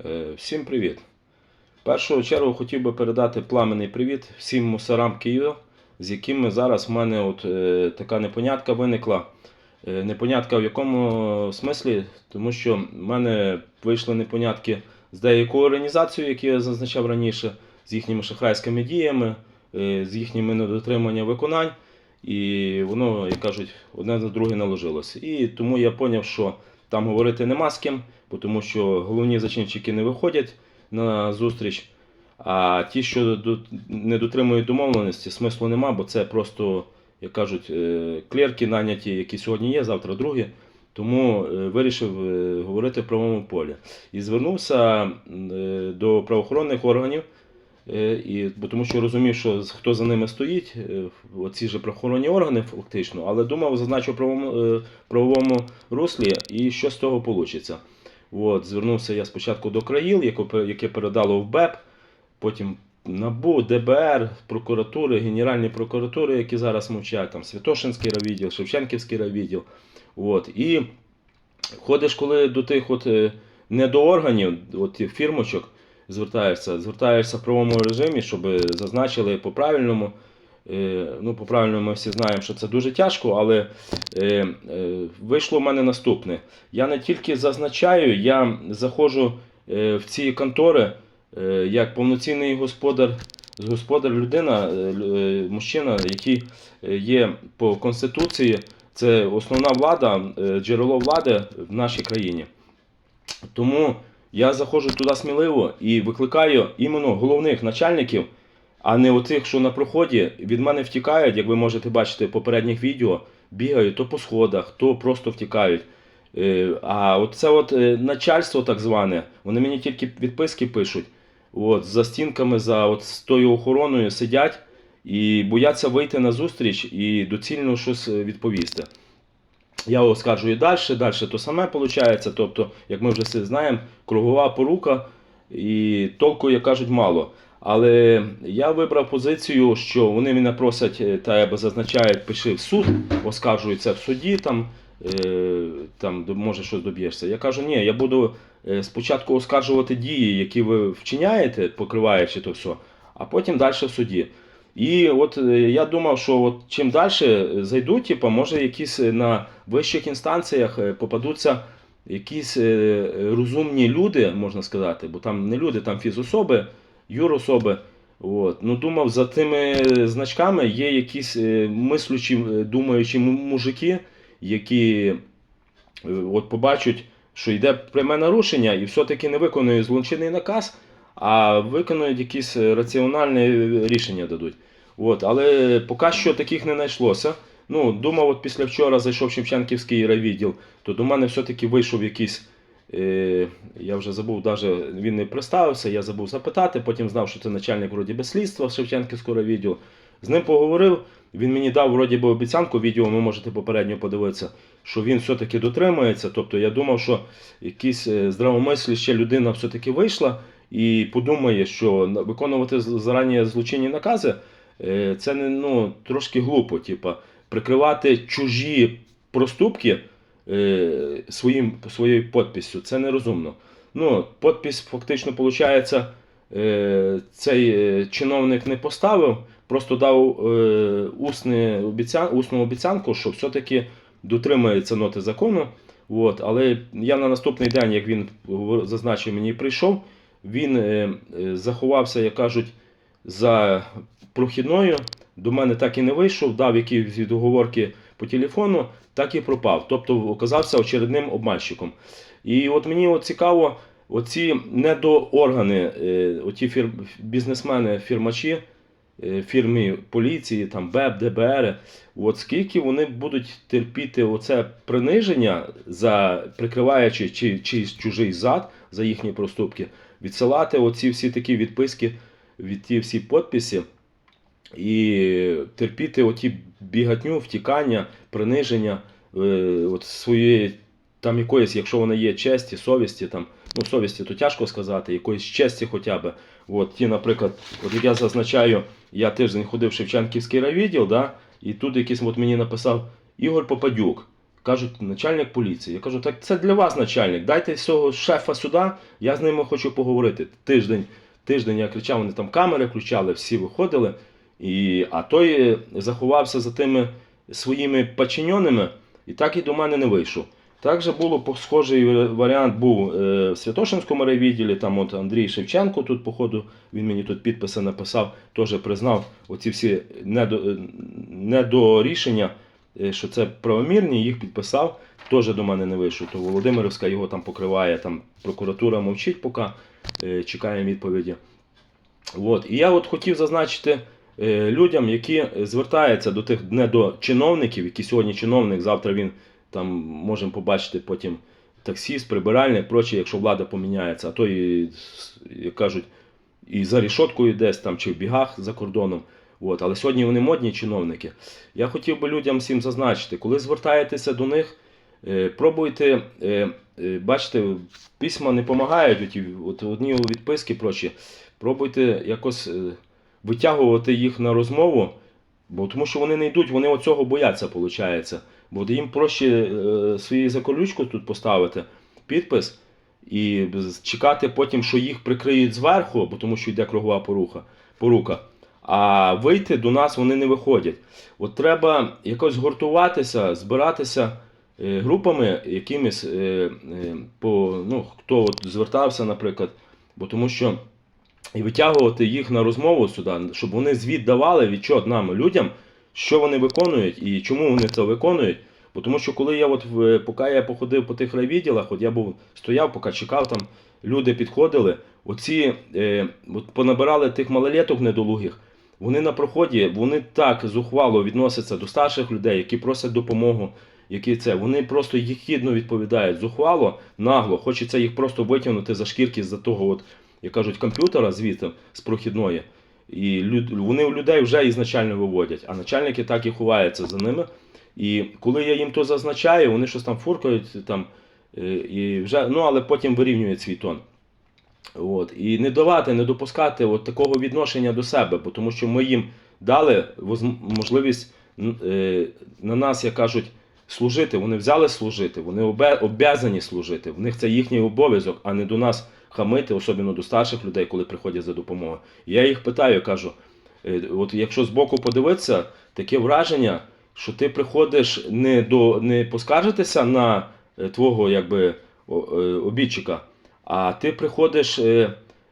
Е, Всім привіт! В першу чергу хотів би передати пламенний привіт всім мусорам Києва, з якими зараз в мене от, е, така непонятка виникла. Е, непонятка в якому смислі? Тому що в мене вийшли непонятки з деякою організацією, які я зазначав раніше, з їхніми шахрайськими діями, е, з їхніми недотриманням виконань. І воно, як кажуть, одне на друге наложилося. І тому я зрозумів, що там говорити нема з ким, тому що головні зачинщики не виходять на зустріч. А ті, що не дотримують домовленості, смислу нема, бо це просто, як кажуть, е, клерки наняті, які сьогодні є, завтра другі. Тому е, вирішив е, говорити в правовому полі. І звернувся до правоохоронних органів, бо тому що розумів, що хто за ними стоїть, оці ж правоохоронні органи фактично, але думав, зазначу в правовому руслі і що з того вийде. От, звернувся я спочатку до країл, яке, передало в БЕП, потім НАБУ, ДБР, прокуратури, Генеральні прокуратури, які зараз мовчать, там Святошинський райвідділ, Шевченківський райвідділ. От, і ходиш, коли до тих от, е, не до органів, от фірмочок звертаєшся, звертаєшся в правовому режимі, щоб зазначили по правильному. Е, Ну, по правильному ми всі знаємо, що це дуже тяжко, але е, е, вийшло в мене наступне. Я не тільки зазначаю, я заходжу в ці контори як повноцінний господар, господар людина, мужчина, який є по Конституції, це основна влада, джерело влади в нашій країні. Тому я заходжу туди сміливо і викликаю іменно головних начальників, а не отих, що на проході від мене втікають, як ви можете бачити в попередніх відео, бігають то по сходах, то просто втікають. Е, А от це от е, начальство так зване, вони мені тільки відписки пишуть. От, за стінками, за от з тою охороною сидять і бояться вийти на зустріч і доцільно щось е, відповісти. Я оскаржую далі, далі то саме виходить. Тобто, як ми вже всі знаємо, кругова порука і толку, як кажуть, мало. Але я вибрав позицію, що вони мене просять, е, та я зазначають, пиши в суд, оскаржується в суді, там, е, там може щось доб'єшся. Я кажу, ні, я буду е, спочатку оскаржувати дії, які ви вчиняєте, покриваючи то все, а потім далі в суді. І от я думав, що от чим далі зайду, типу, може якісь на вищих інстанціях попадуться якісь розумні люди, можна сказати, бо там не люди, там фізособи, юрособи. От. Ну, думав, за тими значками є якісь е, мислючі, е, думаючі мужики, які е, от побачать, що йде пряме нарушення, і все-таки не виконують злочинний наказ, а виконують якісь раціональне рішення дадуть. От, але поки що таких не знайшлося. Ну, думав, от після вчора зайшов Шевченківський райвідділ, то до мене все-таки вийшов якийсь. Е, я вже забув, даже він не представився, я забув запитати, потім знав, що це начальник вроді би слідства Шевченківського райвідділу. З ним поговорив, він мені дав вроді би обіцянку, відео ви можете попередньо подивитися, що він все-таки дотримується. Тобто я думав, що якийсь е, здравомисляща людина все-таки вийшла і подумає, що виконувати зарані злочинні накази е, це не ну, трошки глупо. Типа, прикривати чужі проступки е, своїм, своєю підписю, це нерозумно. Ну, підпис фактично, виходить, е, цей е, чиновник не поставив, просто дав е, обіцян, усну обіцянку, що все-таки дотримається ноти закону. От, але я на наступний день, як він зазначив, мені прийшов, він е, е, заховався, як кажуть, за прохідною. До мене так і не вийшов, дав якісь договорки по телефону, так і пропав. Тобто оказався очередним обманщиком. І от мені от цікаво, оці недооргани, е, оті фір... бізнесмени, фірмачі, е, фірми поліції, там БЕП, ДБР, от скільки вони будуть терпіти оце приниження, за прикриваючи чи, чийсь чужий зад за їхні проступки, відсилати оці всі такі відписки від ті всі підписи і терпіти оті бігатню, втікання, приниження е, от своєї там якоїсь, якщо вона є честі, совісті, там, ну совісті, то тяжко сказати, якоїсь честі хоча б. От ті, наприклад, от як я зазначаю, я тиждень ходив в Шевченківський райвідділ, да, і тут якийсь от мені написав Ігор Попадюк. Кажуть, начальник поліції. Я кажу, так це для вас начальник. Дайте цього шефа сюди, я з ними хочу поговорити. Тиждень, тиждень я кричав, вони там камери включали, всі виходили. І, а той заховався за тими своїми подчиненими і так і до мене не вийшов. Також було схожий варіант був е, в Святошинському райвідділі, там от Андрій Шевченко тут, походу, він мені тут підписи написав, теж признав оці всі е, недорішення, е, що це правомірні, їх підписав, теж до мене не вийшов. То Володимирівська його там покриває, там прокуратура мовчить, поки чекає відповіді. От. І я от хотів зазначити людям, які звертаються до тих не до чиновників, які сьогодні чиновник, завтра він там можемо побачити потім таксіст, прибиральник, проче, якщо влада поміняється, а то і, як кажуть, і за рішоткою десь там чи в бігах за кордоном. От. Але сьогодні вони модні чиновники. Я хотів би людям всім зазначити, коли звертаєтеся до них, е, пробуйте, е, е, бачите, письма не допомагають, от одні відписки прочі. Пробуйте якось е, витягувати їх на розмову, бо тому що вони не йдуть, вони оцього бояться, виходить. Бо їм проще е, свою заколючку тут поставити, підпис, і чекати потім, що їх прикриють зверху, бо тому що йде кругова поруха, порука. А вийти до нас вони не виходять. От треба якось гуртуватися, збиратися е, групами якимись, е, по, ну, хто от звертався, наприклад, бо тому що і витягувати їх на розмову сюди, щоб вони звіт давали відчот нам, людям, що вони виконують і чому вони це виконують. Бо тому що коли я от поки я походив по тих райвідділах, от я був стояв, поки чекав там, люди підходили, оці е, от понабирали тих малолеток недолугих. Вони на проході, вони так зухвало відносяться до старших людей, які просять допомогу. Які це, вони просто їхідно відповідають зухвало, нагло, хочеться їх просто витягнути за шкірки з-за того, от, як кажуть, комп'ютера звідти з прохідної. І люд, вони у людей вже ізначально виводять, а начальники так і ховаються за ними. І коли я їм то зазначаю, вони щось там фуркають, там, е, і вже, ну, але потім вирівнюють свій тон. От. І не давати, не допускати от такого відношення до себе, бо тому що ми їм дали можливість е, на нас, як кажуть, служити. Вони взяли служити, вони обязані служити. В них це їхній обов'язок, а не до нас хамити, особливо до старших людей, коли приходять за допомогою. Я їх питаю, кажу: е, от якщо збоку подивитися, таке враження, що ти приходиш не до не поскаржитися на е, твого якби, е, обідчика, а ти приходиш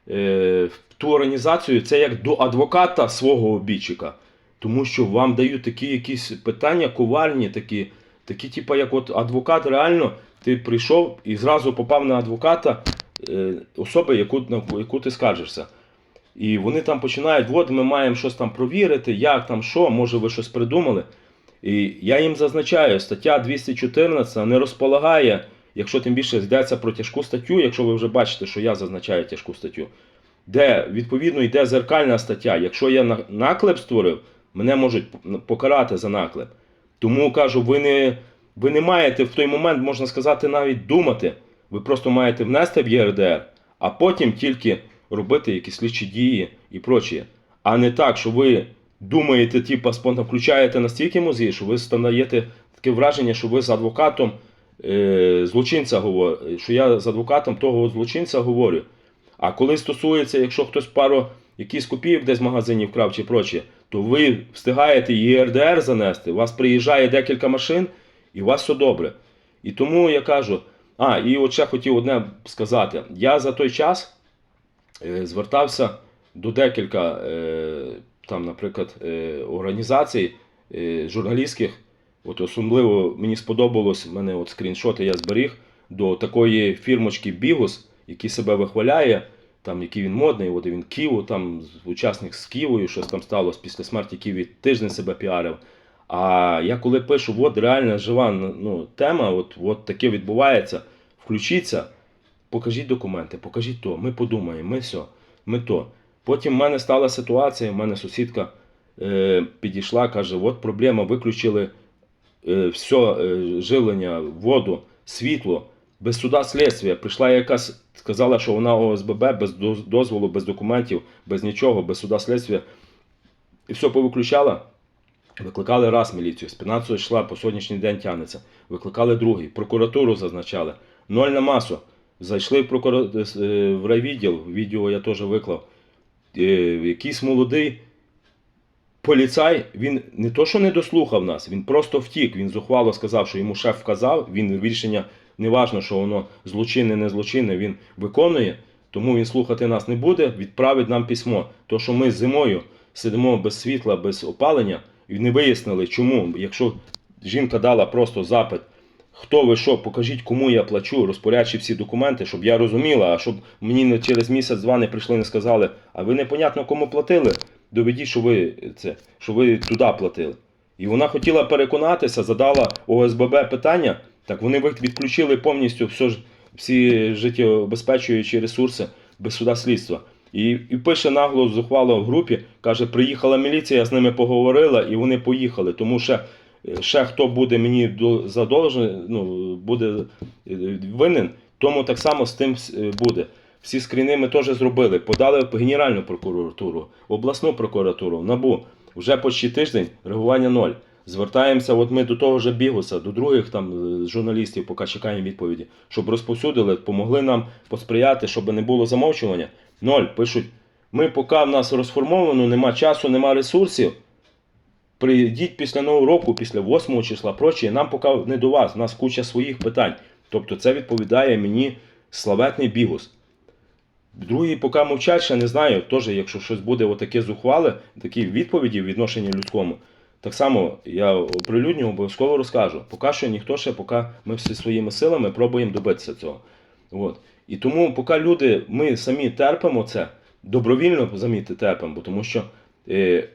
в ту організацію, це як до адвоката свого обідчика. Тому що вам дають такі якісь питання коварні, такі, такі, типу, як от адвокат, реально, ти прийшов і зразу попав на адвоката особи, яку, яку ти скаржишся. І вони там починають, от ми маємо щось там провірити, як там, що, може ви щось придумали. І я їм зазначаю, стаття 214 не розполагає, якщо тим більше йдеться про тяжку статтю, якщо ви вже бачите, що я зазначаю тяжку статтю, де відповідно йде зеркальна стаття. Якщо я наклеп створив, мене можуть покарати за наклеп. Тому кажу, ви не, ви не маєте в той момент, можна сказати, навіть думати. Ви просто маєте внести в ЄРДР, а потім тільки робити якісь слідчі дії і прочі. А не так, що ви думаєте, типу, спонтанно включаєте настільки мозги, що ви стаєте таке враження, що ви з адвокатом е, злочинця говорите, що я з адвокатом того злочинця говорю. А коли стосується, якщо хтось пару якісь копійок десь в магазині вкрав чи прочі, то ви встигаєте ЄРДР занести, у вас приїжджає декілька машин і у вас все добре. І тому я кажу, а, і от ще хотів одне сказати. Я за той час е, звертався до декілька, е, там, наприклад, е, організацій журналістських. От особливо мені сподобалось, в мене от скріншоти я зберіг до такої фірмочки Бігус, який себе вихваляє, там, який він модний, от він Ківу, там учасник з Ківою, щось там сталося після смерті Ківі, тиждень себе піарив. А я коли пишу, от реальна жива ну, тема, от, от таке відбувається, включіться, покажіть документи, покажіть то, ми подумаємо, ми все, ми то. Потім в мене стала ситуація, в мене сусідка е, підійшла, каже, от проблема, виключили е, все е, живлення, воду, світло, без суда слідства. Прийшла якась, сказала, що вона ОСББ без дозволу, без документів, без нічого, без суда слідства. І все повиключала. Викликали раз міліцію, з 15 числа по сьогоднішній день тягнеться. Викликали другий, прокуратуру зазначали. Ноль на масу. Зайшли в, прокура... е, в райвідділ, відео я теж виклав. Е, Якийсь молодий поліцай, він не то, що не дослухав нас, він просто втік. Він зухвало сказав, що йому шеф вказав, він рішення, не важно, що воно злочинне, не злочинне, він виконує, тому він слухати нас не буде, відправить нам письмо. То, що ми зимою сидимо без світла, без опалення, і не вияснили, чому, якщо жінка дала просто запит, хто ви що, покажіть, кому я плачу, розпорядчі всі документи, щоб я розуміла, а щоб мені через місяць-два не прийшли і не сказали, а ви непонятно кому платили, доведіть, що ви це, що ви туди платили. І вона хотіла переконатися, задала ОСББ питання, так вони відключили повністю все всі життєобезпечуючі ресурси без суда слідства. І, і пише нагло зухвало в групі, каже, приїхала міліція, я з ними поговорила, і вони поїхали. Тому ще, ще хто буде мені до- задовжений, ну, буде е, винен, тому так само з тим е, буде. Всі скріни ми теж зробили. Подали в Генеральну прокуратуру, обласну прокуратуру, НАБУ. Вже почти тиждень реагування ноль. Звертаємося, от ми до того ж Бігуса, до других там е, журналістів, поки чекаємо відповіді, щоб розповсюдили, помогли нам посприяти, щоб не було замовчування. Ноль. Пишуть, ми поки в нас розформовано, нема часу, нема ресурсів. Прийдіть після нового року, після 8 числа, прочі, нам поки не до вас, у нас куча своїх питань. Тобто це відповідає мені славетний бігус. Другі поки мовчать, ще не знаю. Теж, якщо щось буде отаке зухвале, такі відповіді в відношенні людському, так само я оприлюдню обов'язково розкажу. Поки що ніхто ще, поки ми всі своїми силами пробуємо добитися цього. От. І тому, поки люди, ми самі терпимо це, добровільно замітьте терпимо, тому що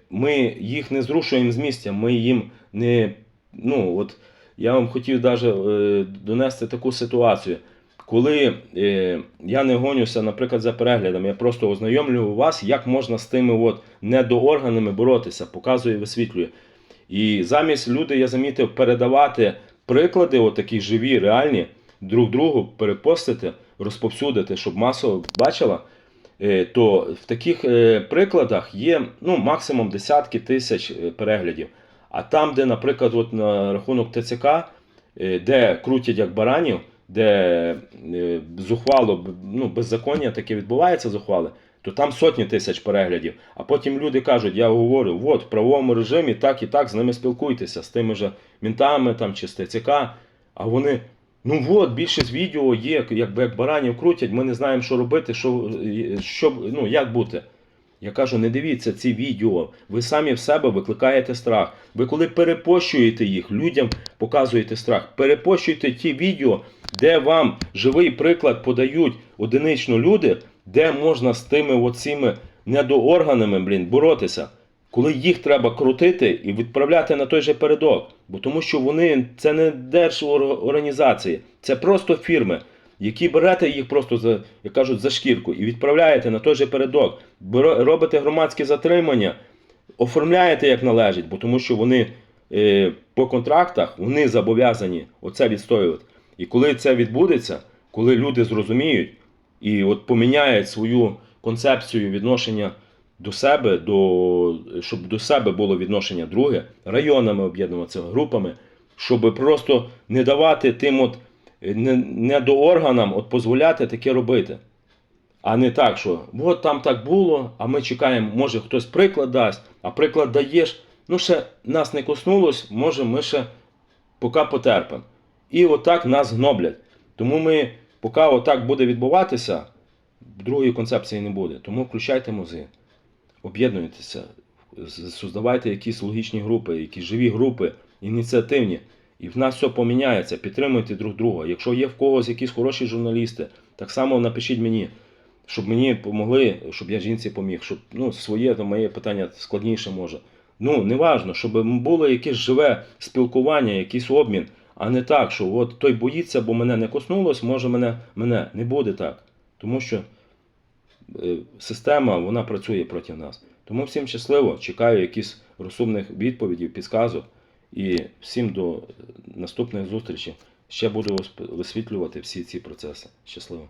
ми їх не зрушуємо з місця, ми їм не. Ну, от, я вам хотів даже, е, донести таку ситуацію. Коли е, я не гонюся, наприклад, за переглядом, я просто ознайомлюю вас, як можна з тими от недоорганами боротися, показую, висвітлюю. І замість люди, я замітив, передавати приклади, отакі живі, реальні, друг другу перепостити, розповсюдити, щоб масово бачила, е, то в таких е, прикладах є ну, максимум десятки тисяч е, переглядів. А там, де, наприклад, от на рахунок ТЦК, е, де крутять як баранів, де е, зухвало, ну, беззаконня таке відбувається зухвале, то там сотні тисяч переглядів. А потім люди кажуть, я говорю, от в правовому режимі так і так з ними спілкуйтеся, з тими же мінтами там, чи з ТЦК. А вони, ну от, більшість відео є, якби як баранів крутять, ми не знаємо, що робити, що, що, ну, як бути. Я кажу, не дивіться ці відео. Ви самі в себе викликаєте страх. Ви коли перепощуєте їх, людям показуєте страх. Перепощуйте ті відео, де вам живий приклад подають одинично люди, де можна з тими оціми недоорганами, блін, боротися. Коли їх треба крутити і відправляти на той же передок. Бо тому що вони це не держорганізації, це просто фірми, які берете їх просто за, як кажуть, за шкірку і відправляєте на той же передок. Робите громадське затримання, оформляєте як належить, бо тому що вони е, по контрактах вони зобов'язані оце відстоювати. І коли це відбудеться, коли люди зрозуміють і от поміняють свою концепцію відношення до себе, до, щоб до себе було відношення друге, районами об'єднуватися, групами, щоб просто не давати тим от не, не до органам от дозволяти таке робити. А не так, що от там так було, а ми чекаємо, може хтось приклад дасть, а приклад даєш, ну ще нас не коснулось, може ми ще поки потерпимо. І отак нас гноблять. Тому ми, поки отак буде відбуватися, другої концепції не буде. Тому включайте мозги, об'єднуйтеся, создавайте якісь логічні групи, якісь живі групи, ініціативні. І в нас все поміняється, підтримуйте друг друга. Якщо є в когось якісь хороші журналісти, так само напишіть мені, щоб мені допомогли, щоб я жінці поміг, щоб ну, своє то моє питання складніше може. Ну, неважно, щоб було якесь живе спілкування, якийсь обмін, а не так, що от той боїться, бо мене не коснулось, може мене, мене не буде так. Тому що система вона працює проти нас. Тому всім щасливо, чекаю якісь розсумних відповідей, підказок. І всім до е, наступних зустрічей. Ще буду висвітлювати всі ці процеси. Щасливо!